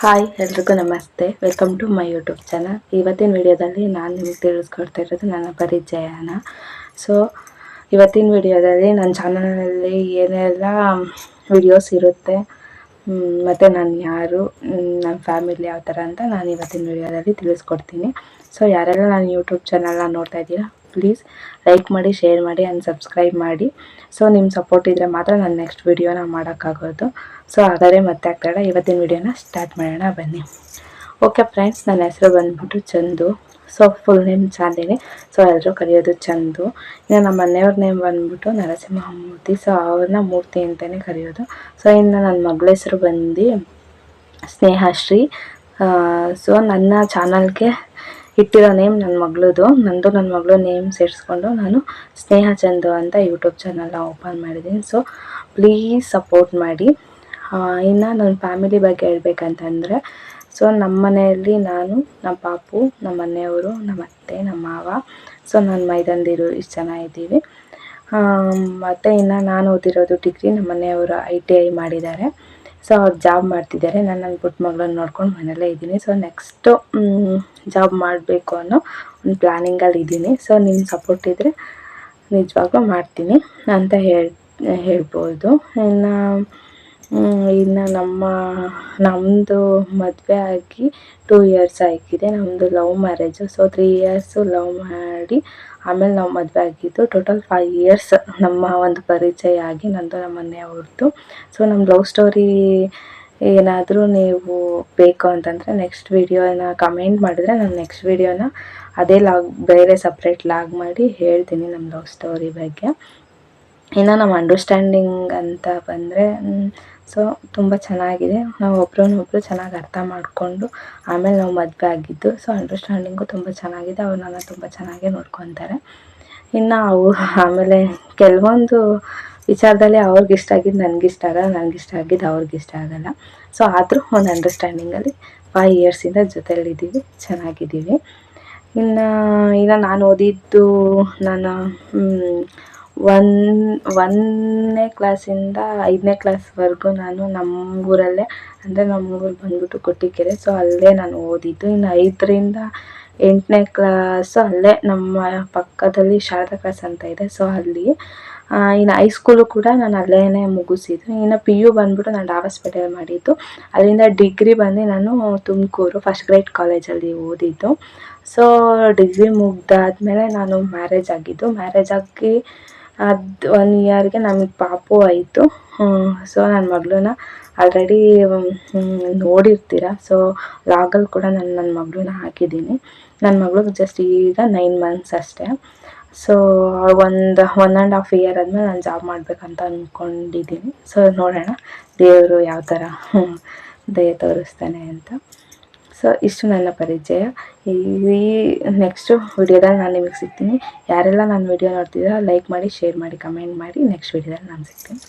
Hi, ಎಲ್ರಿಗೂ ನಮಸ್ತೆ. Welcome to my YouTube channel ಇವತ್ತಿನ ವಿಡಿಯೋದಲ್ಲಿ ನಾನು ನಿಮಗೆ ತಿಳಿಸ್ಕೊಡ್ತಾ ಇರೋದು ನನ್ನ ಪರಿಚಯನ. ಸೊ ಇವತ್ತಿನ ವಿಡಿಯೋದಲ್ಲಿ ನನ್ನ ಚಾನಲಲ್ಲಿ ಏನೆಲ್ಲ ವಿಡಿಯೋಸ್ ಇರುತ್ತೆ ಮತ್ತು ನಾನು ಯಾರು ನನ್ನ ಫ್ಯಾಮಿಲಿ ಯಾವ ಥರ ಅಂತ ನಾನು ಇವತ್ತಿನ ವಿಡಿಯೋದಲ್ಲಿ ತಿಳಿಸ್ಕೊಡ್ತೀನಿ. ಸೊ ಯಾರೆಲ್ಲ ನಾನು ಯೂಟ್ಯೂಬ್ ಚಾನಲ್ನ ನೋಡ್ತಾ ಇದ್ದೀರಾ ಪ್ಲೀಸ್ ಲೈಕ್ ಮಾಡಿ ಶೇರ್ ಮಾಡಿ ಆ್ಯಂಡ್ ಸಬ್ಸ್ಕ್ರೈಬ್ ಮಾಡಿ. ಸೊ ನಿಮ್ಮ ಸಪೋರ್ಟ್ ಇದ್ದರೆ ಮಾತ್ರ ನಾನು ನೆಕ್ಸ್ಟ್ ವೀಡಿಯೋನ ಮಾಡೋಕ್ಕಾಗೋದು. ಸೊ ಹಾಗಾದರೆ ಮತ್ತೆ ಆಗ್ತಾಯಿಲ್ಲ ಇವತ್ತಿನ ವೀಡಿಯೋನ ಸ್ಟಾರ್ಟ್ ಮಾಡೋಣ ಬನ್ನಿ. ಓಕೆ ಫ್ರೆಂಡ್ಸ್ ನನ್ನ ಹೆಸರು ಬಂದ್ಬಿಟ್ಟು Chandu. So full name Chandini. So ಎಲ್ಲರೂ ಕರೆಯೋದು ಚಂದು. ಇನ್ನು ನಮ್ಮ ಮನೆಯವ್ರ ನೇಮ್ ಬಂದ್ಬಿಟ್ಟು ನರಸಿಂಹಮೂರ್ತಿ ಸೊ ಅವ್ರನ್ನ ಮೂರ್ತಿ ಅಂತಲೇ ಕರೆಯೋದು. ಸೊ ಇನ್ನು ನನ್ನ ಮಗಳ ಹೆಸರು ಬಂದು ಸ್ನೇಹಶ್ರೀ. ಸೊ ನನ್ನ ಚಾನಲ್ಗೆ ಇಟ್ಟಿರೋ ನೇಮ್ ನನ್ನ ಮಗಳದು. ನಂದು ನನ್ನ ಮಗಳು ನೇಮ್ ಸೇರಿಸ್ಕೊಂಡು ನಾನು ಸ್ನೇಹ ಚಂದು ಅಂತ ಯೂಟ್ಯೂಬ್ ಚಾನಲ್ನ ಓಪನ್ ಮಾಡಿದ್ದೀನಿ. ಸೊ ಪ್ಲೀಸ್ ಸಪೋರ್ಟ್ ಮಾಡಿ. ಇನ್ನು ನನ್ನ ಫ್ಯಾಮಿಲಿ ಬಗ್ಗೆ ಹೇಳ್ಬೇಕಂತಂದರೆ ಸೊ ನಮ್ಮ ಮನೆಯಲ್ಲಿ ನಾನು ನಮ್ಮ ಪಾಪು ನಮ್ಮ ಮನೆಯವರು ನಮ್ಮ ಅತ್ತೆ ನಮ್ಮ ಮಾವ ಸೊ ನನ್ನ ಮೈದಂದಿರು ಇಷ್ಟು ಜನ ಇದ್ದೀವಿ. ಮತ್ತು ಇನ್ನು ನಾನು ಓದಿರೋದು ಡಿಗ್ರಿ ನಮ್ಮ ಮನೆಯವರು ಐ ಟಿ ಐ ಮಾಡಿದ್ದಾರೆ. ಸೊ ಅವ್ರು ಜಾಬ್ ಮಾಡ್ತಿದ್ದಾರೆ. ನಾನು ನನ್ನ ಪುಟ್ಟ ಮಗಳನ್ನ ನೋಡ್ಕೊಂಡು ಮನೇಲೇ ಇದ್ದೀನಿ. ಸೊ ನೆಕ್ಸ್ಟು ಜಾಬ್ ಮಾಡಬೇಕು ಅನ್ನೋ ಒಂದು ಪ್ಲ್ಯಾನಿಂಗಲ್ಲಿ ಇದ್ದೀನಿ. ಸೊ ನಿಮ್ಮ ಸಪೋರ್ಟ್ ಇದ್ದರೆ ನಿಜವಾಗ್ಲೂ ಮಾಡ್ತೀನಿ ಅಂತ ಹೇಳ್, ಹೇಳ್ಬೋದು. ಇನ್ನು ಇನ್ನು ನಮ್ಮ ನಮ್ಮದು ಮದುವೆ ಆಗಿ ಟೂ ಇಯರ್ಸ್ ಆಗಿದೆ. ನಮ್ಮದು love marriage so three years love ಮಾಡಿ ಆಮೇಲೆ ನಾವು ಮದುವೆ ಆಗಿದ್ದು ಟೋಟಲ್ ಫೈವ್ ಇಯರ್ಸ್ ನಮ್ಮ ಒಂದು ಪರಿಚಯ ಆಗಿ ನಂದು ನಮ್ಮ ಮನೆಯವ್ರದ್ದು ಸೊ ನಮ್ಮ ಲವ್ ಸ್ಟೋರಿ ಏನಾದರೂ ನೀವು ಬೇಕು ಅಂತಂದರೆ ನೆಕ್ಸ್ಟ್ ವಿಡಿಯೋನ ಕಮೆಂಟ್ ಮಾಡಿದ್ರೆ ನಾನು ನೆಕ್ಸ್ಟ್ ವೀಡಿಯೋನ ಅದೇ ಲಾಗ್, ಬೇರೆ ಸಪ್ರೇಟ್ ಲಾಗ್ ಮಾಡಿ ಹೇಳ್ತೀನಿ ನಮ್ಮ ಲವ್ ಸ್ಟೋರಿ ಬಗ್ಗೆ. ಇನ್ನು ನಮ್ಮ ಅಂಡರ್ಸ್ಟ್ಯಾಂಡಿಂಗ್ ಅಂತ ಬಂದರೆ ಸೊ ತುಂಬ ಚೆನ್ನಾಗಿದೆ. ನಾವು ಒಬ್ರನ್ನೊಬ್ರು ಚೆನ್ನಾಗಿ ಅರ್ಥ ಮಾಡಿಕೊಂಡು, ಆಮೇಲೆ ನಾವು ಮದುವೆ ಆಗಿದ್ದು ಸೊ ಅಂಡರ್ಸ್ಟ್ಯಾಂಡಿಂಗು ತುಂಬ ಚೆನ್ನಾಗಿದೆ. ಅವ್ರು ನನ್ನ ತುಂಬ ಚೆನ್ನಾಗೇ ನೋಡ್ಕೊತಾರೆ. ಇನ್ನು ಅವು ಆಮೇಲೆ ಕೆಲವೊಂದು ವಿಚಾರದಲ್ಲಿ ಅವ್ರಿಗೆ ಇಷ್ಟ ಆಗಿದ್ದು ನನಗೆ ಇಷ್ಟ ಆಗಲ್ಲ ನನಗೆ ಇಷ್ಟ ಆಗಿದ್ದು ಅವ್ರಿಗೆ ಇಷ್ಟ ಆಗಲ್ಲ. ಸೊ ಆದರೂ ಒಂದು ಅಂಡರ್ಸ್ಟ್ಯಾಂಡಿಂಗಲ್ಲಿ ಫೈವ್ ಇಯರ್ಸಿಂದ ಜೊತೆಯಲ್ಲಿದ್ದೀವಿ, ಚೆನ್ನಾಗಿದ್ದೀವಿ. ಇನ್ನು ಇನ್ನು ನಾನು ಓದಿದ್ದು, ನಾನು ಒನ್ ಒಂದನೇ ಕ್ಲಾಸಿಂದ ಐದನೇ ಕ್ಲಾಸ್ವರೆಗೂ ನಾನು ನಮ್ಮ ಊರಲ್ಲೇ ಅಂದರೆ ನಮ್ಮೂರು ಬಂದ್ಬಿಟ್ಟು ಕೊಟ್ಟಿಗೆರೆ. ಸೊ ಅಲ್ಲೇ ನಾನು ಓದಿದ್ದು. ಇನ್ನು ಐದರಿಂದ ಎಂಟನೇ ಕ್ಲಾಸು ಅಲ್ಲೇ ನಮ್ಮ ಪಕ್ಕದಲ್ಲಿ ಶಾರದಾ ಕ್ಲಾಸ್ ಅಂತ ಇದೆ. ಸೊ ಅಲ್ಲಿ ಇನ್ನು ಹೈಸ್ಕೂಲು ಕೂಡ ನಾನು ಅಲ್ಲೇ ಮುಗಿಸಿದ್ದು. ಇನ್ನು ಪಿ ಯು ಬಂದ್ಬಿಟ್ಟು ನಾನು ಡಾಬಸ್ಪೇಟೆಯಲ್ಲಿ ಮಾಡಿದ್ದು. ಅಲ್ಲಿಂದ ಡಿಗ್ರಿ ಬಂದು ನಾನು ತುಮಕೂರು ಫಸ್ಟ್ ಗ್ರೇಡ್ ಕಾಲೇಜಲ್ಲಿ ಓದಿದ್ದು. ಸೊ ಡಿಗ್ರಿ ಮುಗ್ದಾದ್ಮೇಲೆ ನಾನು ಮ್ಯಾರೇಜ್ ಆಗಿದ್ದು. ಮ್ಯಾರೇಜ್ ಆಗಿ ಅದು ಒನ್ ಇಯರ್ಗೆ ನಮಗೆ ಪಾಪು ಆಯಿತು. ಸೊ ನನ್ನ ಮಗಳನ್ನ ಆಲ್ರೆಡಿ ನೋಡಿರ್ತೀರ? ಸೊ ಲಾಗಲ್ಲಿ ಕೂಡ ನಾನು ನನ್ನ ಮಗಳನ್ನ ಹಾಕಿದ್ದೀನಿ. ನನ್ನ ಮಗಳಿಗೆ ಜಸ್ಟ್ ಈಗ ನೈನ್ ಮಂತ್ಸ್ ಅಷ್ಟೇ. ಸೊ ಒಂದು ಒನ್ ಆ್ಯಂಡ್ ಹಾಫ್ ಇಯರ್ ಆದಮೇಲೆ ನಾನು ಜಾಬ್ ಮಾಡಬೇಕಂತ ಅಂದ್ಕೊಂಡಿದ್ದೀನಿ ಸೊ ನೋಡೋಣ ದೇವರು ಯಾವ ಥರ ದಯ ತೋರಿಸ್ತಾನೆ ಅಂತ. ಸೊ ಇಷ್ಟು ನನ್ನ ಪರಿಚಯ. ಈ ನೆಕ್ಸ್ಟು ವಿಡಿಯೋದಲ್ಲಿ ನಾನು ನಿಮಗೆ ಸಿಗ್ತೀನಿ. ಯಾರೆಲ್ಲ ನನ್ನ ವಿಡಿಯೋ ನೋಡ್ತಿದ್ದೀರೋ ಲೈಕ್ ಮಾಡಿ ಶೇರ್ ಮಾಡಿ ಕಮೆಂಟ್ ಮಾಡಿ ನೆಕ್ಸ್ಟ್ ವಿಡಿಯೋದಲ್ಲಿ ನಾನು ಸಿಗ್ತೀನಿ.